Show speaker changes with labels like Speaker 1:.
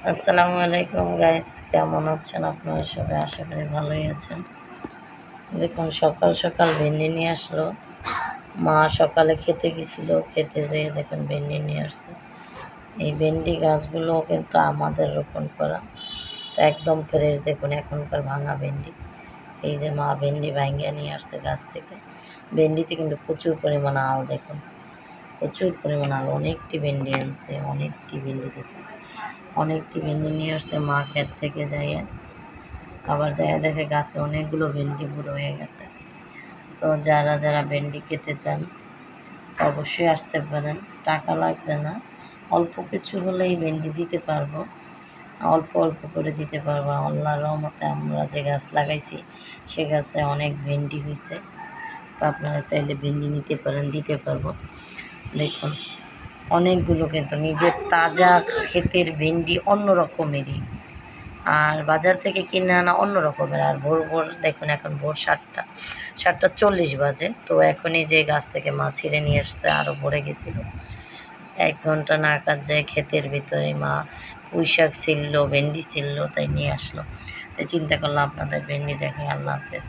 Speaker 1: আসসালামু আলাইকুম গাইস কেমন আছেন আপনারা সবাই? আশা করি ভালোই আছেন। দেখুন, সকাল সকাল ভেন্ডি নিয়ে আসলো। মা সকালে খেতে গেছিল। খেতে যেয়ে দেখুন ভেন্ডি নিয়ে আসছে। এই ভেন্ডি গাছগুলো কিন্তু আমাদের রোপণ করা। একদম ফ্রেশ দেখুন, এখনকার ভাঙা ভেন্ডি। এই যে মা ভেন্ডি ভাঙ্গিয়ে নিয়ে আসছে গাছ থেকে। ভেন্ডিতে কিন্তু প্রচুর পরিমাণ আল দেখুন। প্রচুর পরিমাণ আল। অনেকটি ভেন্ডি আনছে, অনেকটি ভেন্ডি দেখুন অনেকটি ভেন্ডি নিয়ে আসছে মা ক্ষেত থেকে যাইয়া। আবার যাইয়া দেখে গাছে অনেকগুলো ভেন্ডি বুড়ো হয়ে গেছে। তো যারা যারা ভেন্ডি খেতে চান অবশ্যই আসতে পারেন। টাকা লাগবে না। অল্প কিছু হলেই ভেন্ডি দিতে পারব। অল্প অল্প করে দিতে পারব। আল্লাহর রহমতে আমরা যে গাছ লাগাইছি, সে গাছে অনেক ভেন্ডি হয়েছে তো আপনারা চাইলে ভেন্ডি নিতে পারেন, দিতে পারব। দেখুন, অনেকগুলো কিন্তু নিজের তাজা ক্ষেতের ভেন্ডি অন্য রকমেরই। আর বাজার থেকে কিনে আনা অন্য রকমের। আর ভোর ভোর দেখুন এখন ভোর সাতটা সাতটা চল্লিশ বাজে। তো এখনই যে গাছ থেকে মা ছিঁড়ে নিয়ে এসছে, আরও ভরে গেছিল। এক ঘণ্টা নাগাদ যায় ক্ষেতের ভিতরে মা পুঁই শাক ছিল ভেন্ডি ছিল তাই নিয়ে আসলো। তাই চিন্তা করলাম আপনাদের ভেন্ডি দেখে আল্লাহ হাফেজ।